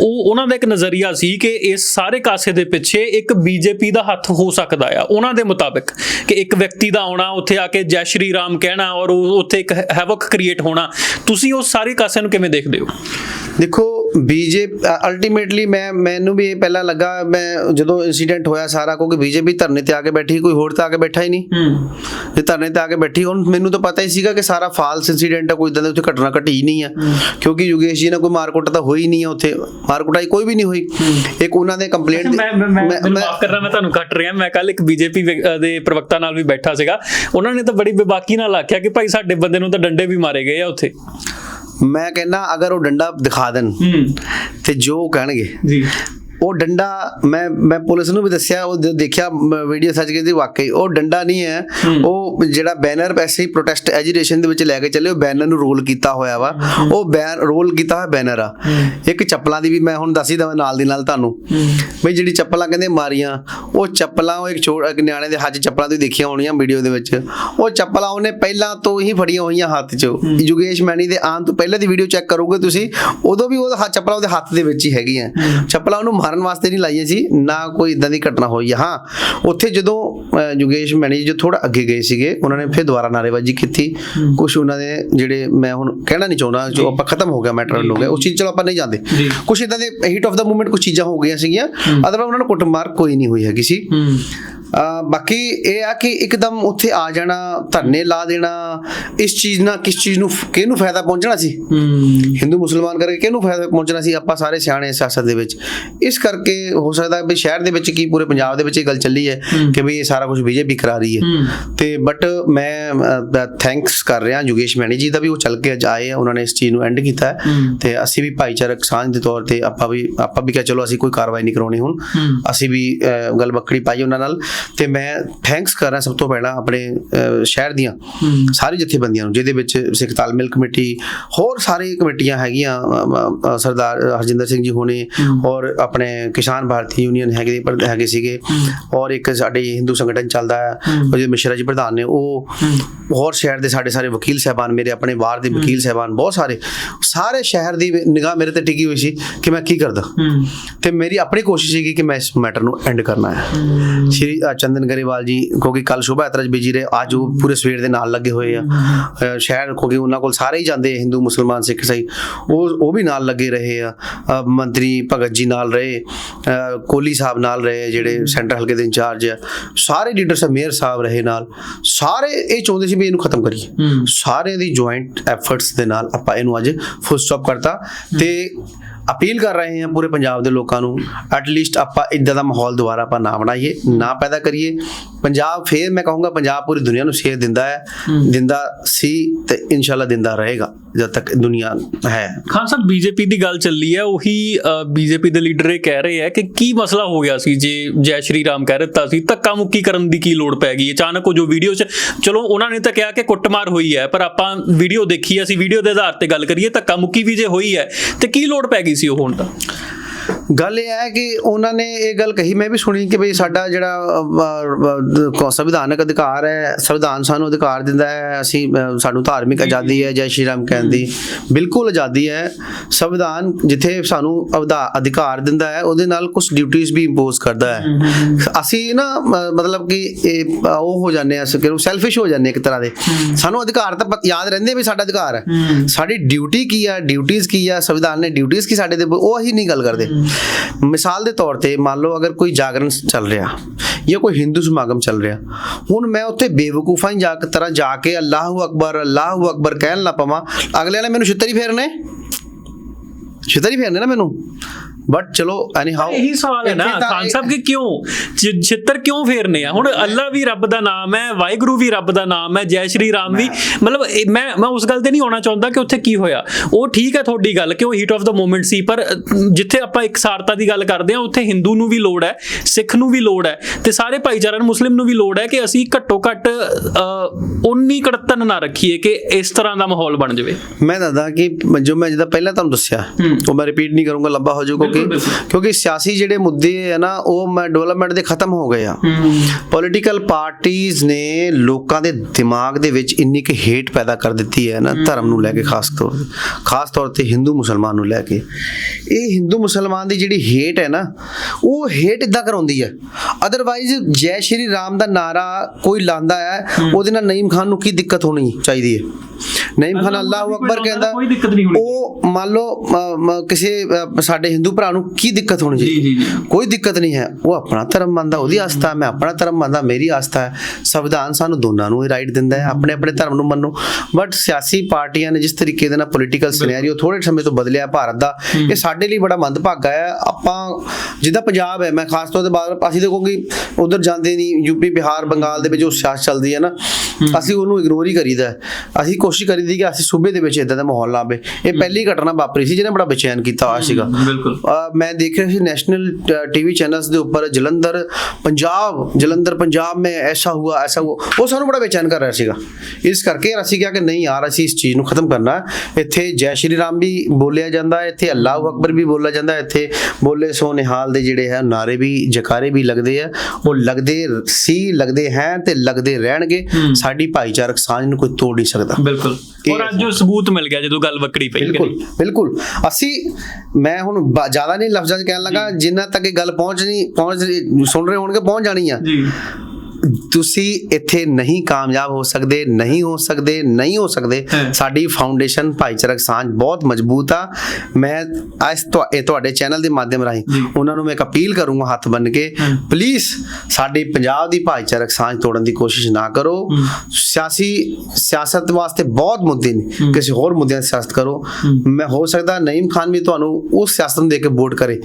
ਉਹ ਉਹਨਾਂ ਦਾ ਇੱਕ ਨਜ਼ਰੀਆ ਸੀ ਕਿ ਇਸ ਸਾਰੇ ਕਾਸੇ ਦੇ ਪਿੱਛੇ ਇੱਕ ਬੀਜੇਪੀ ਦਾ ਹੱਥ ਹੋ ਸਕਦਾ ਆ। ਉਹਨਾਂ ਦੇ ਮੁਤਾਬਿਕ ਕਿ ਇੱਕ ਵਿਅਕਤੀ ਦਾ ਆਉਣਾ, ਉੱਥੇ ਆ ਕੇ ਜੈ ਸ਼੍ਰੀ ਰਾਮ ਕਹਿਣਾ ਔਰ ਉੱਥੇ ਇੱਕ ਹੈਵਕ ਕ੍ਰੀਏਟ ਹੋਣਾ, ਤੁਸੀਂ ਉਸ ਸਾਰੇ ਕਾਸੇ ਨੂੰ ਕਿਵੇਂ ਦੇਖਦੇ ਹੋ? ਦੇਖੋ ਬੀਜੇ ਅਲਟੀਮੇਟਲੀ ਮੈਂ ਮੈਨੂੰ ਵੀ ਇਹ ਪਹਿਲਾਂ ਲੱਗਾ ਮੈਂ ਜਦੋਂ ਇਨਸੀਡੈਂਟ ਹੋਇਆ ਸਾਰਾ ਕਿਉਂਕਿ ਬੀਜੇਪੀ ਧਰਨੇ ਤੇ ਆ ਕੇ ਬੈਠੀ ਕੋਈ ਹੋਰ ਤਾਂ ਆ ਕੇ ਬੈਠਾ ਹੀ ਨਹੀਂ। ਜੇ ਧਰਨੇ ਤੇ ਆ ਕੇ ਬੈਠੀ ਹੁਣ ਮੈਨੂੰ ਤਾਂ ਪਤਾ ਹੀ ਸੀਗਾ ਕਿ ਸਾਰਾ ਫਾਲਸ ਇਨਸੀਡੈਂਟ ਹੈ ਕੋਈ ਇਦਾਂ ਦੀ ਉੱਥੇ ਘਟਨਾ ਘਟੀ ਨਹੀਂ ਆ। ਕਿਉਂਕਿ ਯੋਗੇਸ਼ ਜੀ ਨਾਲ ਕੋਈ ਮਾਰਕੁੱਟ ਤਾਂ ਹੋਈ ਨਹੀਂ ਆ ਉੱਥੇ। ਮਾਰਕੁੱਟਾਈ ਕੋਈ ਵੀ ਨਹੀਂ ਹੋਈ। ਇੱਕ ਉਹਨਾਂ ਦੇ ਕੰਪਲੇਂਟ ਮੈਂ ਮੈਂ ਮਾਫ ਕਰਨਾ ਮੈਂ ਤੁਹਾਨੂੰ ਕੱਟ ਰਿਹਾ ਮੈਂ ਕੱਲ ਇੱਕ ਬੀਜੇਪੀ ਦੇ ਪ੍ਰਵਕਤਾ ਨਾਲ ਵੀ ਬੈਠਾ ਸੀਗਾ। ਉਹਨਾਂ ਨੇ ਤਾਂ ਬੜੀ ਬੇਬਾਕੀ ਨਾਲ ਆਖਿਆ ਕਿ ਭਾਈ ਸਾਡੇ ਬੰਦੇ ਨੂੰ ਤਾਂ ਡੰਡੇ ਵੀ ਮਾਰੇ ਗਏ ਆ ਉੱਥੇ। ਮੈਂ ਕਹਿੰਦਾ ਅਗਰ ਉਹ ਡੰਡਾ ਦਿਖਾ ਦੇਣ ਤੇ ਜੋ ਕਹਿਣਗੇ। ਜੀ। ਉਹ ਡੰਡਾ ਮੈਂ ਮੈਂ ਪੁਲਿਸ ਨੂੰ ਵੀ ਦੱਸਿਆ ਉਹ ਦੇਖਿਆ ਵੀਡੀਓ ਸੱਚ ਗਈ ਸੀ ਵਾਕਈ ਉਹ ਡੰਡਾ ਨਹੀਂ ਹੈ। ਉਹ ਜਿਹੜਾ ਬੈਨਰ ਐਸੇ ਹੀ ਪ੍ਰੋਟੈਸਟ ਐਜੀਟੇਸ਼ਨ ਦੇ ਵਿੱਚ ਲੈ ਕੇ ਚੱਲੇ ਉਹ ਬੈਨਰ ਨੂੰ ਰੋਲ ਕੀਤਾ ਹੋਇਆ ਵਾ। ਉਹ ਬੈਨ ਰੋਲ ਕੀਤਾ ਹੋਇਆ ਬੈਨਰ ਆ। ਇੱਕ ਚੱਪਲਾਂ ਦੀ ਵੀ ਮੈਂ ਹੁਣ ਦੱਸ ਹੀ ਦਵਾਂ ਨਾਲ ਦੀ ਨਾਲ ਤੁਹਾਨੂੰ। ਬਈ ਜਿਹੜੀ ਚੱਪਲਾਂ ਕਹਿੰਦੇ ਮਾਰੀਆਂ ਉਹ ਚੱਪਲਾਂ ਉਹ ਇੱਕ ਛੋਟਾ ਇੱਕ ਨਿਆਣੇ ਦੇ ਹੱਥ ਚੱਪਲਾਂ ਤੁਸੀਂ ਦੇਖੀਆਂ ਹੋਣੀਆਂ ਵੀਡੀਓ ਦੇ ਵਿੱਚ। ਉਹ ਚੱਪਲਾਂ ਉਹਨੇ ਪਹਿਲਾਂ ਤੋਂ ਹੀ ਫੜੀਆਂ ਹੋਈਆਂ ਹੱਥ 'ਚ। ਯੁਗੇਸ਼ ਮੈਣੀ ਦੇ ਆਉਣ ਤੋਂ ਪਹਿਲਾਂ ਦੀ ਵੀਡੀਓ ਚੈੱਕ ਕਰੋਗੇ ਤੁਸੀਂ ਉਦੋਂ ਵੀ ਹੱਥ ਚੱਪਲਾਂ ਉਹਦੇ ਹੱਥ ਦੇ ਵਿੱਚ ਹੀ ਹੈਗੀਆਂ। ਚੱਪਲਾਂ ਉਹਨੂੰ ਮਾਰਨ ਵਾਸਤੇ ਨਹੀਂ ਲਾਈਆਂ ਸੀ ਨਾ ਕੋਈ ਇਦਾਂ ਦੀ ਘਟਨਾ ਹੋਈ ਹੈ ਉੱਥੇ ਜਦੋਂ ਯੁਗੇਸ਼ ਮੈਣੀ ਜੋ ਥੋੜਾ ਅੱਗੇ ਗਏ ਸੀਗੇ ਉਹਨਾਂ ਨੇ ਫਿਰ ਦੁਬਾਰਾ ਨਾਰੇਬਾਜ਼ੀ ਕੀਤੀ। ਕੁਝ ਉਹਨਾਂ ਦੇ ਜਿਹੜੇ ਮੈਂ ਹੁਣ ਕਹਿਣਾ ਨਹੀਂ ਚਾਹੁੰਦਾ ਜੋ ਆਪਾਂ ਖਤਮ ਹੋ ਗਿਆ ਮੈਟਰ ਹੋ ਗਿਆ ਉਸ ਚੀਜ਼ ਚਲੋ ਆਪਾਂ ਨਹੀਂ ਜਾਂਦੇ। ਕੁਝ ਇਦਾਂ ਦੇ ਹੀਟ ਆਫ ਦਾ ਮੂਵਮੈਂਟ ਕੁਝ ਚੀਜ਼ਾਂ ਹੋ ਗਈਆਂ ਸੀਗੀਆਂ ਅਦਰਵਾਇਜ਼ ਉਹਨਾਂ ਨੂੰ ਕੁੱਟਮਾਰ ਕੋਈ ਨਹੀਂ ਹੋਈ ਹੈਗੀ ਸੀ। ਬਾਕੀ ਇਹ ਆ ਕਿ ਇੱਕਦਮ ਉੱਥੇ ਆ ਜਾਣਾ ਧਰਨੇ ਲਾ ਦੇਣਾ ਇਸ ਚੀਜ਼ ਨਾਲ ਕਿਸ ਚੀਜ਼ ਨੂੰ ਕਿਹਨੂੰ ਫਾਇਦਾ ਪਹੁੰਚਣਾ ਸੀ? ਹਿੰਦੂ ਮੁਸਲਮਾਨ ਕਰਕੇ ਕਿਹਨੂੰ ਫਾਇਦਾ ਪਹੁੰਚਣਾ ਸੀ ਆਪਾਂ ਸਾਰੇ ਸਿਆਣੇ ਸਿਆਸਤ ਦੇ ਵਿੱਚ? ਇਸ ਕਰਕੇ ਹੋ ਸਕਦਾ ਵੀ ਸ਼ਹਿਰ ਦੇ ਵਿੱਚ ਕੀ ਪੂਰੇ ਪੰਜਾਬ ਦੇ ਵਿੱਚ ਇਹ ਗੱਲ ਚੱਲੀ ਹੈ ਕਿ ਵੀ ਇਹ ਸਾਰਾ ਕੁਝ ਬੀਜੇਪੀ ਕਰਾ ਰਹੀ ਹੈ। ਤੇ ਬਟ ਮੈਂ ਥੈਂਕਸ ਕਰ ਰਿਹਾ ਯੋਗੇਸ਼ ਮੈਣੀ ਜੀ ਦਾ ਵੀ ਉਹ ਚੱਲ ਕੇ ਅੱਜ ਆਏ ਆ ਉਹਨਾਂ ਨੇ ਇਸ ਚੀਜ਼ ਨੂੰ ਐਂਡ ਕੀਤਾ। ਤੇ ਅਸੀਂ ਵੀ ਭਾਈਚਾਰਕ ਸਾਂਝ ਦੇ ਤੌਰ ਤੇ ਆਪਾਂ ਵੀ ਆਪਾਂ ਵੀ ਕਿਹਾ ਚਲੋ ਅਸੀਂ ਕੋਈ ਕਾਰਵਾਈ ਨਹੀਂ ਕਰਾਉਣੀ ਹੁਣ। ਅਸੀਂ ਵੀ ਗੱਲ ਬੱਕੜੀ ਪਾਈ ਉਹਨਾਂ ਨਾਲ। ਤੇ ਮੈਂ ਥੈਂਕਸ ਕਰ ਰਿਹਾ ਸਭ ਤੋਂ ਪਹਿਲਾਂ ਆਪਣੇ ਸ਼ਹਿਰ ਦੀਆਂ। ਸਾਰੀ ਜਥੇਬੰਦੀਆਂ ਨੂੰ ਜਿਹਦੇ ਵਿੱਚ ਸਿੱਖ ਤਾਲਮੇਲ ਕਮੇਟੀ ਹੋਰ ਸਾਰੀ ਕਮੇਟੀਆਂ ਹੈਗੀਆਂ ਸਰਦਾਰ ਹਰਜਿੰਦਰ ਸਿੰਘ ਜੀ ਹੋਣੇ ਔਰ ਆਪਣੇ ਕਿਸਾਨ ਭਾਰਤੀ ਯੂਨੀਅਨ ਹੈਗੇ ਪਰ ਹੈਗੇ ਸੀਗੇ ਔਰ ਇੱਕ ਸਾਡੇ ਹਿੰਦੂ ਸੰਗਠਨ ਚੱਲਦਾ ਹੈ ਉਹਦੇ ਮਿਸ਼ਰਾ ਜੀ ਪ੍ਰਧਾਨ ਨੇ ਉਹ ਹੋਰ ਸ਼ਹਿਰ ਦੇ ਸਾਡੇ ਸਾਰੇ ਵਕੀਲ ਸਹਿਬਾਨ ਮੇਰੇ ਆਪਣੇ ਬਾਹਰ ਦੇ ਵਕੀਲ ਸਹਿਬਾਨ ਬਹੁਤ ਸਾਰੇ ਸਾਰੇ ਸ਼ਹਿਰ ਦੀ ਨਿਗਾਹ ਮੇਰੇ ਤੇ ਟਿਕੀ ਹੋਈ ਸੀ ਕਿ ਮੈਂ ਕੀ ਕਰਦਾ। ਤੇ ਮੇਰੀ ਆਪਣੀ ਕੋਸ਼ਿਸ਼ ਸੀਗੀ ਕਿ ਮੈਂ ਇਸ ਮੈਟਰ ਨੂੰ ਐਂਡ ਕਰਨਾ ਹੈ। ਸ਼੍ਰੀ ਅ, ਚੰਦਨ ਗਰੇਵਾਲ ਜੀ ਕਿਉਂਕਿ ਕੱਲ ਸ਼ੋਭਾ ਯਾਤਰਾ 'ਚ ਬਿਜ਼ੀ ਰਹੇ ਅੱਜ ਉਹ ਪੂਰੇ ਸਵੇਰ ਦੇ ਨਾਲ ਲੱਗੇ ਹੋਏ ਆ। ਸ਼ਹਿਰ ਕਿਉਂਕਿ ਉਹਨਾਂ ਕੋਲ ਸਾਰੇ ਹੀ ਜਾਂਦੇ ਹਿੰਦੂ ਮੁਸਲਮਾਨ ਸਿੱਖ ਇਸਾਈ ਉਹ ਉਹ ਵੀ ਨਾਲ ਲੱਗੇ ਰਹੇ ਆ। ਮੰਤਰੀ ਭਗਤ ਜੀ ਨਾਲ ਰਹੇ ਅ, ਕੋਹਲੀ ਸਾਹਿਬ ਨਾਲ ਰਹੇ ਜਿਹੜੇ ਸੈਂਟਰ ਹਲਕੇ ਦੇ ਇੰਚਾਰਜ ਆ। ਸਾਰੇ ਲੀਡਰ ਸਾਹਿਬ ਮੇਅਰ ਸਾਹਿਬ ਰਹੇ ਨਾਲ। ਸਾਰੇ ਇਹ ਚਾਹੁੰਦੇ ਸੀ ਵੀ ਇਹਨੂੰ ਖਤਮ ਕਰੀਏ। ਸਾਰਿਆਂ ਦੀ ਜੁਆਇੰਟ ਐਫਰਟਸ ਦੇ ਨਾਲ ਆਪਾਂ ਇਹਨੂੰ ਅੱਜ ਫੁੱਲ ਸਟਾਪ ਕਰਤਾ। ਤੇ ਅਪੀਲ ਕਰ ਰਹੇ ਹਾਂ ਪੂਰੇ ਪੰਜਾਬ ਦੇ ਲੋਕਾਂ ਨੂੰ ਐਟ ਲੀਸਟ ਆਪਾਂ ਇਦਾਂ ਦਾ ਮਾਹੌਲ ਦੁਬਾਰਾ ਆਪਾਂ ਨਾ ਬਣਾਈਏ ਨਾ ਪੈਦਾ ਕਰੀਏ। ਪੰਜਾਬ ਫੇਰ ਮੈਂ ਕਹੂੰਗਾ ਪੰਜਾਬ ਪੂਰੀ ਦੁਨੀਆ ਨੂੰ ਸੇਧ ਦਿੰਦਾ ਹੈ ਦਿੰਦਾ ਸੀ ਤੇ ਇਨਸ਼ਾਅੱਲਾ ਦਿੰਦਾ ਰਹੇਗਾ ਜਦ ਤੱਕ ਦੁਨੀਆ ਹੈ। ਖਾਨ ਸਾਹਿਬ ਬੀਜੇਪੀ ਦੀ ਗੱਲ ਚੱਲੀ ਹੈ ਉਹੀ ਬੀਜੇਪੀ ਦੇ ਲੀਡਰ ਇਹ ਕਹਿ ਰਹੇ ਆ ਕਿ ਕੀ ਮਸਲਾ ਹੋ ਗਿਆ ਸੀ ਜੇ ਜੈ ਸ਼੍ਰੀ ਰਾਮ ਕਹਿ ਦਿੱਤਾ ਸੀ ਧੱਕਾ ਮੁੱਕੀ ਕਰਨ ਦੀ ਕੀ ਲੋੜ ਪੈ ਗਈ ਅਚਾਨਕ ਉਹ ਜੋ ਵੀਡੀਓ 'ਚ ਚਲੋ ਉਹਨਾਂ ਨੇ ਤਾਂ ਕਿਹਾ ਕਿ ਕੁੱਟਮਾਰ ਹੋਈ ਹੈ ਪਰ ਆਪਾਂ ਵੀਡੀਓ ਦੇਖੀ ਅਸੀਂ ਵੀਡੀਓ ਦੇ ਆਧਾਰ ਤੇ ਗੱਲ ਕਰੀਏ ਧੱਕਾ ਮੁੱਕੀ ਵੀ ਜੇ ਹੋਈ ਹੈ ਤੇ ਕੀ ਲੋੜ ਪੈ ਗਈ ਸੀ ਉਹ ਹੁਣ ਤਾਂ? ਗੱਲ ਇਹ ਹੈ ਕਿ ਉਹਨਾਂ ਨੇ ਇਹ ਗੱਲ ਕਹੀ ਮੈਂ ਵੀ ਸੁਣੀ ਕਿ ਬਈ ਸਾਡਾ ਜਿਹੜਾ ਸੰਵਿਧਾਨਕ ਅਧਿਕਾਰ ਹੈ ਸੰਵਿਧਾਨ ਸਾਨੂੰ ਅਧਿਕਾਰ ਦਿੰਦਾ ਹੈ ਅਸੀਂ ਸਾਨੂੰ ਧਾਰਮਿਕ ਆਜ਼ਾਦੀ ਹੈ ਜੈ ਸ਼੍ਰੀ ਰਾਮ ਕਹਿਣ ਦੀ। ਬਿਲਕੁਲ ਆਜ਼ਾਦੀ ਹੈ। ਸੰਵਿਧਾਨ ਜਿੱਥੇ ਸਾਨੂੰ ਅਵਧਾ ਅਧਿਕਾਰ ਦਿੰਦਾ ਹੈ ਉਹਦੇ ਨਾਲ ਕੁਝ ਡਿਊਟੀਆਂ ਵੀ ਇੰਪੋਜ਼ ਕਰਦਾ ਹੈ। ਅਸੀਂ ਨਾ ਮਤਲਬ ਕਿ ਇਹ ਉਹ ਹੋ ਜਾਂਦੇ ਆ ਕਿ ਸੈਲਫਿਸ਼ ਹੋ ਜਾਂਦੇ ਇੱਕ ਤਰ੍ਹਾਂ ਦੇ। ਸਾਨੂੰ ਅਧਿਕਾਰ ਤਾਂ ਯਾਦ ਰਹਿੰਦੇ ਵੀ ਸਾਡਾ ਅਧਿਕਾਰ ਹੈ। ਸਾਡੀ ਡਿਊਟੀ ਕੀ ਆ ਡਿਊਟੀਆਂ ਕੀ ਆ ਸੰਵਿਧਾਨ ਨੇ ਡਿਊਟੀਆਂ ਕੀ ਸਾਡੇ ਦੇ ਉਹ ਅਸੀਂ ਨਹੀਂ ਗੱਲ ਕਰਦੇ। ਮਿਸਾਲ ਦੇ ਤੌਰ ਤੇ ਮੰਨ ਲਓ ਅਗਰ ਕੋਈ ਜਾਗਰਣ ਚੱਲ ਰਿਹਾ ਜਾਂ ਕੋਈ ਹਿੰਦੂ ਸਮਾਗਮ ਚੱਲ ਰਿਹਾ, ਹੁਣ ਮੈਂ ਉੱਥੇ ਬੇਵਕੂਫਾਂ ਹੀ ਜਾ ਕੇ ਤਰ੍ਹਾਂ ਜਾ ਕੇ ਅੱਲਾਹੂ ਅਕਬਰ ਅੱਲਾਹੂ ਅਕਬਰ ਕਹਿਣ ਲਾ ਪਵਾਂ, ਅਗਲੇ ਨੇ ਮੈਨੂੰ ਛਿੱਤਰੀ ਫੇਰਨੇ? ਛਿੱਤਰ ਫੇਰਨੇ ਨਾ ਮੈਨੂੰ? ਬਟ ਚਲੋ ਐਨੀ ਹਾਊ ਇਹੀ ਸਵਾਲ ਹੈ ਨਾ ਖਾਨ ਸਾਹਿਬ ਕਿ ਕਿਉਂ ਛਿੱਤਰ ਕਿਉਂ ਫੇਰਨੇ ਆ ਹੁਣ ਅੱਲਾ ਵੀ ਰੱਬ ਦਾ ਨਾਮ ਹੈ ਵਾਹਿਗੁਰੂ ਵੀ ਰੱਬ ਦਾ ਨਾਮ ਹੈ ਜੈ ਸ਼੍ਰੀ ਰਾਮ ਵੀ ਮਤਲਬ ਮੈਂ ਮੈਂ ਉਸ ਗੱਲ ਤੇ ਨਹੀਂ ਆਉਣਾ ਚਾਹੁੰਦਾ ਕਿ ਉੱਥੇ ਕੀ ਹੋਇਆ ਉਹ ਠੀਕ ਹੈ ਤੁਹਾਡੀ ਗੱਲ ਕਿ ਉਹ ਹੀਟ ਆਫ ਦਾ ਮੂਮੈਂਟ ਸੀ ਪਰ ਜਿੱਥੇ ਆਪਾਂ ਇੱਕ ਸਾਰਤਾ ਦੀ ਗੱਲ ਕਰਦੇ ਹਾਂ ਉੱਥੇ ਹਿੰਦੂ ਨੂੰ ਵੀ ਲੋੜ ਹੈ ਸਿੱਖ ਨੂੰ ਵੀ ਲੋੜ ਹੈ ਤੇ ਸਾਰੇ ਭਾਈਚਾਰਿਆਂ ਨੂੰ ਮੁਸਲਿਮ ਨੂੰ ਵੀ ਲੋੜ ਹੈ ਕਿ ਅਸੀਂ ਘੱਟੋ ਘੱਟ ਉਨੀ ਕੜਤਨ ਨਾ ਰੱਖੀਏ ਕਿ ਇਸ ਤਰ੍ਹਾਂ ਦਾ ਮਾਹੌਲ ਬਣ ਜਾਵੇ ਮੈਂ ਦੱਸਦਾ ਕਿ ਜੋ ਮੈਂ ਜਿੱਦਾਂ ਪਹਿਲਾਂ ਤੁਹਾਨੂੰ ਦੱਸਿਆ ਉਹ ਮੈਂ ਰਿਪੀਟ ਨਹੀਂ ਕਰੂੰਗਾ ਲੰਬਾ ਹੋ ਜਾਊ ਕਿਉਂਕਿ। ਕਿਉਂਕਿ ਸਿਆਸੀ ਜਿਹੜੇ ਮੁੱਦੇ ਹੈ ਨਾ ਉਹ ਮੈਂ ਡਿਵੈਲਪਮੈਂਟ ਦੇ ਖਤਮ ਹੋ ਗਏ ਆ। ਪੋਲੀਟੀਕਲ ਪਾਰਟੀਆਂ ਨੇ ਲੋਕਾਂ ਦੇ ਦਿਮਾਗ ਦੇ ਵਿੱਚ ਇੰਨੀ ਕਿ ਹੇਟ ਪੈਦਾ ਕਰ ਦਿੱਤੀ ਹੈ ਨਾ ਧਰਮ ਨੂੰ ਲੈ ਕੇ ਖਾਸ ਤੌਰ ਤੇ ਖਾਸ ਤੌਰ ਤੇ ਹਿੰਦੂ ਮੁਸਲਮਾਨ ਨੂੰ ਲੈ ਕੇ। ਇਹ ਹਿੰਦੂ ਮੁਸਲਮਾਨ ਦੀ ਜਿਹੜੀ ਹੇਟ ਹੈ ਨਾ ਉਹ ਹੇਟ ਇਦਾਂ ਕਰਾਉਂਦੀ ਹੈ। ਅਦਰਵਾਈਜ਼ ਜੈ ਸ਼੍ਰੀ ਰਾਮ ਦਾ ਨਾਰਾ ਕੋਈ ਲਾਂਦਾ ਹੈ ਉਹਦੇ ਨਾਲ ਨਈਮ ਖਾਨ ਨੂੰ ਕੀ ਦਿੱਕਤ ਹੋਣੀ ਚਾਹੀਦੀ ਹੈ? ਨਈਮ ਖਾਨ ਅੱਲਾਹੁ ਅਕਬਰ ਕਹਿੰਦਾ ਕੋਈ ਦਿੱਕਤ ਨਹੀਂ ਹੋਣੀ। ਉਹ ਮੰਨ ਲਓ ਕਿਸੇ ਸਾਡੇ ਹਿੰਦੂ ਭਰਾ ਨੂੰ ਕੀ ਦਿੱਕਤ ਹੋਣੀ ਜੀ। ਕੋਈ ਦਿੱਕਤ ਨਹੀਂ ਹੈ। ਉਹ ਆਪਣਾ ਧਰਮ ਮੰਨਦਾ ਉਹਦੀ ਆਸਥਾ ਮੈਂ ਆਪਣਾ ਧਰਮ ਮੰਨਦਾ ਮੇਰੀ ਆਸਥਾ ਹੈ। ਸੰਵਿਧਾਨ ਸਾਨੂੰ ਦੋਨਾਂ ਨੂੰ ਇਹ ਰਾਈਟ ਦਿੰਦਾ ਹੈ। ਆਪਣੇ ਆਪਣੇ ਧਰਮ ਨੂੰ ਮੰਨੋ। ਬਟ ਸਿਆਸੀ ਪਾਰਟੀਆਂ ਨੇ ਜਿਸ ਤਰੀਕੇ ਦੇ ਨਾਲ ਪੋਲੀਟੀਕਲ ਸਿਨੈਰੀਓ ਥੋੜੇ ਸਮੇਂ ਤੋਂ ਬਦਲਿਆ ਭਾਰਤ ਦਾ ਇਹ ਸਾਡੇ ਲਈ ਬੜਾ ਮੰਦਭਾਗਾ ਹੈ। ਆਪਾਂ ਜਿੱਦਾਂ ਪੰਜਾਬ ਹੈ ਮੈਂ ਖਾਸ ਤੌਰ ਤੇ ਬਾਅਦ ਅਸੀਂ ਦੇਖੋ ਕਿ ਉਧਰ ਜਾਂਦੇ ਨਹੀਂ ਯੂਪੀ ਬਿਹਾਰ ਬੰਗਾਲ ਦੇ ਵਿੱਚ ਉਹ ਸਿਆਸਤ ਚੱਲਦੀ ਹੈ ਨਾ। ਅਸੀਂ ਉਹਨੂੰ ਇਗਨੋਰ ਹੀ ਕਰੀਦਾ। ਅਸੀਂ ਕੋਸ਼ਿਸ਼ ਕਰੀਦੀ ਕਿ ਅਸੀਂ ਸੂਬੇ ਦੇ ਵਿੱਚ ਇਦਾਂ ਦਾ ਮਾਹੌਲ ਆਵੇ ਇਹ ਪਹਿਲੀ ਘਟਨਾ ਵਾਪਰੀ ਸੀ ਜਿਹਨੇ ਬੜਾ ਬੇਚੈਨ ਕੀਤਾ ਹੋਇਆ ਸੀਗਾ। ਬਿਲਕੁਲ। ਅਹ ਮੈਂ ਦੇਖ ਰਿਹਾ ਸੀ ਨੈਸ਼ਨਲ ਟੀਵੀ ਚੈਨਲਸ ਦੇ ਉੱਪਰ ਜਲੰਧਰ ਪੰਜਾਬ ਜਲੰਧਰ ਪੰਜਾਬ में ऐसा हुआ ऐसा हुआ ਉਹ ਸਾਨੂੰ ਬੜਾ ਬੇਚੈਨ ਕਰ ਰਿਹਾ ਸੀਗਾ ਇਸ ਕਰਕੇ ਅਸੀਂ ਕਿਹਾ ਕਿ ਨਹੀਂ ਯਾਰ ਅਸੀਂ ਇਸ ਚੀਜ਼ ਨੂੰ ਖਤਮ ਕਰਨਾ ਹੈ। ਇੱਥੇ ਜੈ ਸ਼੍ਰੀ ਰਾਮ ਵੀ ਬੋਲਿਆ ਜਾਂਦਾ ਹੈ ਇੱਥੇ ਅੱਲਾਹੁ ਅਕਬਰ ਵੀ ਬੋਲਿਆ ਜਾਂਦਾ ਹੈ ਇੱਥੇ ਬੋਲੇ ਸੋ ਨਿਹਾਲ ਦੇ ਜਿਹੜੇ ਹੈ ਨਾਰੇ ਵੀ ਜਕਾਰੇ ਵੀ ਲੱਗਦੇ ਆ ਉਹ ਲੱਗਦੇ ਸੀ ਲੱਗਦੇ ਹੈ ਤੇ ਲੱਗਦੇ ਰਹਿਣਗੇ ਸਾਡੀ ਭਾਈਚਾਰਕ ਸਾਂਝ ਨੂੰ ਕੋਈ ਤੋੜ ਨਹੀਂ ਸਕਦਾ ਬਿਲਕੁਲ ਔਰ ਅੱਜ ਉਹ ਸਬੂਤ ਮਿਲ ਗਿਆ ਜਦੋਂ ਗੱਲ ਵੱਕੜੀ ਪਈ ਬਿਲਕੁਲ ਬਿਲਕੁਲ ਅਸੀਂ ਮੈਂ ਹੁਣ ਬ- ਜ਼ਿਆਦਾ ਨਹੀਂ ਲਫ਼ਜ਼ਾਂ 'ਚ ਕਹਿਣ ਲੱਗਾ ਜਿੰਨਾ ਤੱਕ ਇਹ ਗੱਲ ਪਹੁੰਚ ਰਹੀ- ਸੁਣ ਰਹੇ ਹੋਣਗੇ ਪਹੁੰਚ ਜਾਣੀ ਆ। ਜੀ। ਤੁਸੀਂ ਇੱਥੇ ਨਹੀਂ ਕਾਮਯਾਬ ਹੋ ਸਕਦੇ ਨਹੀਂ ਹੋ ਸਕਦੇ ਨਹੀਂ ਹੋ ਸਕਦੇ। ਸਾਡੀ ਫਾਊਂਡੇਸ਼ਨ ਭਾਈਚਾਰਕ ਸਾਂਝ ਬਹੁਤ ਮਜ਼ਬੂਤ ਆ। ਮੈਂ ਅੱਜ ਤੁਹਾਡੇ ਚੈਨਲ ਦੇ ਮਾਧਿਅਮ ਰਾਹੀਂ। ਉਹਨਾਂ ਨੂੰ ਮੈਂ ਇੱਕ ਅਪੀਲ ਕਰੂੰਗਾ ਹੱਥ ਬੰਨ ਕੇ। ਪਲੀਜ਼ ਸਾਡੀ ਪੰਜਾਬ ਦੀ ਭਾਈਚਾਰਕ ਸਾਂਝ ਤੋੜਨ ਦੀ ਕੋਸ਼ਿਸ਼ ਨਾ ਕਰੋ। ਸਿਆਸੀ ਸਿਆਸਤ ਵਾਸਤੇ ਬਹੁਤ ਮੁੱਦੇ ਨੇ। ਕਿਸੇ ਹੋਰ ਮੁੱਦਿਆਂ ਸਿਆਸਤ ਕਰੋ। ਮੈਂ ਹੋ ਸਕਦਾ ਨਈਮ ਖਾਨ ਵੀ ਤੁਹਾਨੂੰ ਉਸ ਸਿਆਸਤ ਨੂੰ ਦੇ ਕੇ ਵੋਟ ਕਰੇ।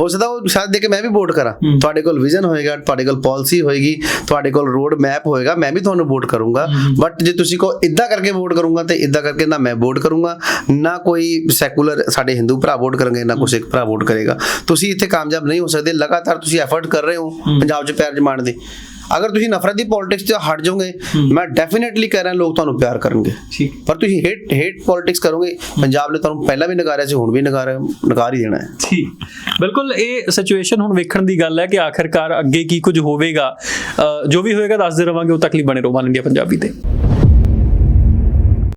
ਹੂੰ ਸਕਦਾ ਉਹ ਸ਼ਾਇਦ ਦੇ ਕੇ ਮੈਂ ਵੀ ਵੋਟ ਕਰਾਂ। ਤੁਹਾਡੇ ਕੋਲ ਵਿਜ਼ਨ ਹੋਏਗਾ ਤੁਹਾਡੇ ਕੋਲ ਪਾਲਿਸੀ ਹੋਏਗੀ ਤੁਹਾਡੇ ਕੋਲ ਰੋਡ ਮੈਪ ਹੋਏਗਾ ਮੈਂ ਵੀ ਤੁਹਾਨੂੰ ਵੋਟ ਕਰੂੰਗਾ। ਬਟ ਜੇ ਤੁਸੀਂ ਕੋ ਇਦਾਂ ਕਰਕੇ ਵੋਟ ਕਰੂੰਗਾ ਤੇ ਇਦਾਂ ਕਰਕੇ ਨਾ ਮੈਂ ਵੋਟ ਕਰੂੰਗਾ ਨਾ ਕੋਈ ਸੈਕੂਲਰ ਸਾਡੇ ਹਿੰਦੂ ਭਰਾ ਵੋਟ ਕਰਨਗੇ ਨਾ ਕੋਈ ਸਿੱਖ ਭਰਾ ਵੋਟ ਕਰੇਗਾ। ਤੁਸੀਂ ਇੱਥੇ ਕਾਮਯਾਬ ਨਹੀਂ ਹੋ ਸਕਦੇ ਲਗਾਤਾਰ ਤੁਸੀਂ ਐਫਰਟ ਕਰ ਰਹੇ ਹੋ। ਪੰਜਾਬ 'ਚ ਪੈਰ ਜਮਾਉਣ ਦੇ। ਅਗਰ ਤੁਸੀਂ ਨਫ਼ਰਤ ਦੀ ਪੋਲਿਟਿਕਸ 'ਚ ਹਟ ਜਾਓਗੇ ਮੈਂ ਡੈਫੀਨਿਟਲੀ ਕਹਿ ਰਿਹਾ ਲੋਕ ਤੁਹਾਨੂੰ ਪਿਆਰ ਕਰਨਗੇ। ਠੀਕ। ਪਰ ਤੁਸੀਂ ਹੇਟ ਹੇਟ ਪੋਲਿਟਿਕਸ ਕਰੋਗੇ ਪੰਜਾਬ ਨੇ ਤੁਹਾਨੂੰ ਪਹਿਲਾਂ ਵੀ ਨਕਾਰਿਆ ਸੀ ਹੁਣ ਵੀ ਨਕਾਰ ਨਕਾਰ ਹੀ ਦੇਣਾ ਹੈ। ਠੀਕ। ਬਿਲਕੁਲ ਇਹ ਸਿਚੁਏਸ਼ਨ ਹੁਣ ਵੇਖਣ ਦੀ ਗੱਲ ਹੈ ਕਿ ਆਖਿਰਕਾਰ ਅੱਗੇ ਕੀ ਕੁਝ ਹੋਵੇਗਾ। ਜੋ ਵੀ ਹੋਏਗਾ ਦੱਸਦੇ ਰਵਾਂਗੇ ਉਹ ਤੱਕ ਲਈ ਬਣੇ ਰਹੋ ਵਨ ਇੰਡੀਆ ਪੰਜਾਬੀ ਤੇ।